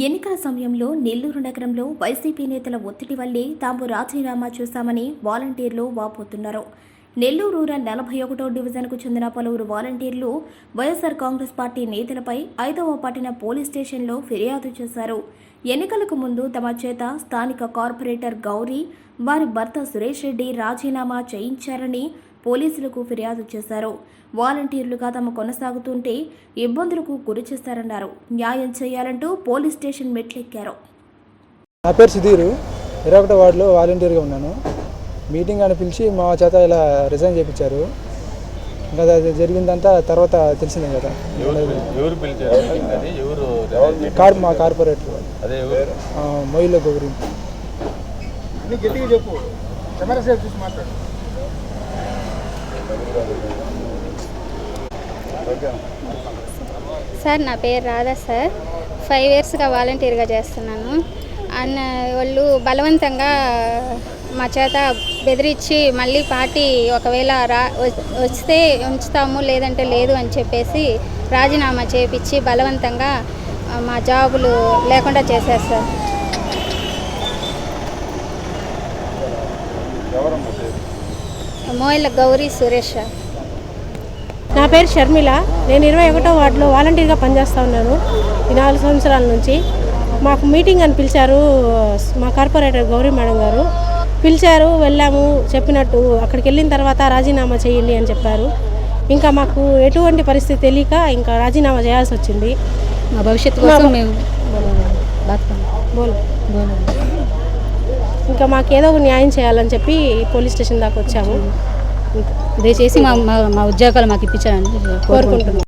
ఎన్నికల సమయంలో నెల్లూరు నగరంలో వైసీపీ నేతల ఒత్తిడి వల్లే తాము రాజీనామా చేశామని వాలంటీర్లు వాపోతున్నారు. నెల్లూరు రూరల్ నలభై ఒకటో డివిజన్కు చెందిన పలువురు వాలంటీర్లు వైఎస్ఆర్ కాంగ్రెస్ పార్టీ నేతలపై ఐదవ పట్టణ పోలీస్ స్టేషన్లో ఫిర్యాదు చేశారు. ఎన్నికలకు ముందు తమ చేత స్థానిక కార్పొరేటర్ గౌరీ వారి భర్త సురేష్ రెడ్డి రాజీనామా చేయించారని పోలీసులకు ఫిర్యాదు చేశారు. వాలంటీర్లుగా తమ కొనసాగుతుంటే ఇబ్బందులకు గురి చేశారన్నారు న్యాయం చేయాలంటూ పోలీస్ స్టేషన్ మెట్లెక్కారు. నా పేరు సుధీర్. ఇరవై ఒకటో వార్డులో వాలంటీర్గా ఉన్నాను. మీటింగ్ అని పిలిచి మా చేత ఇలా రిజైన్ చేయించారు. ఇంకా అది జరిగిందంతా తర్వాత తెలిసిందే కదా. ఎవరు మా కార్పొరేటర్. అదే మొయిల గౌరీ. అన్ని గట్టిగా చెప్పు. కెమెరా సేపు చూసి మాట్లాడు. సార్ నా పేరు రాధా సార్. ఫైవ్ ఇయర్స్గా వాలంటీర్గా చేస్తున్నాను. అన్న వాళ్ళు బలవంతంగా మా చేత బెదిరించి మళ్ళీ పార్టీ ఒకవేళ రా వస్తే ఉంచుతాము లేదంటే లేదు అని చెప్పేసి రాజీనామా చేపించి బలవంతంగా మా జాబులు లేకుండా చేశారు సార్ మోయిల గౌరీ సురేష్. నా పేరు షర్మిల. నేను ఇరవై ఒకటో వార్డులో వాలంటీర్గా పనిచేస్తూ ఉన్నాను. ఈ నాలుగు సంవత్సరాల నుంచి మాకు మీటింగ్ అని పిలిచారు మా కార్పొరేటర్ గౌరీ మేడం గారు. పిలిచారు వెళ్ళాము చెప్పినట్టు అక్కడికి వెళ్ళిన తర్వాత రాజీనామా చేయండి అని చెప్పారు. ఇంకా మాకు ఎటువంటి పరిస్థితి తెలియక ఇంకా రాజీనామా చేయాల్సి వచ్చింది. మా భవిష్యత్తు కోసం మేము ఇంకా మాకు ఏదో ఒక న్యాయం చేయాలని చెప్పి పోలీస్ స్టేషన్ దాకా వచ్చాము. దయచేసి మా మా- మా ఉద్యోగాలు మాకు ఇప్పించాలని కోరుకుంటున్నాం.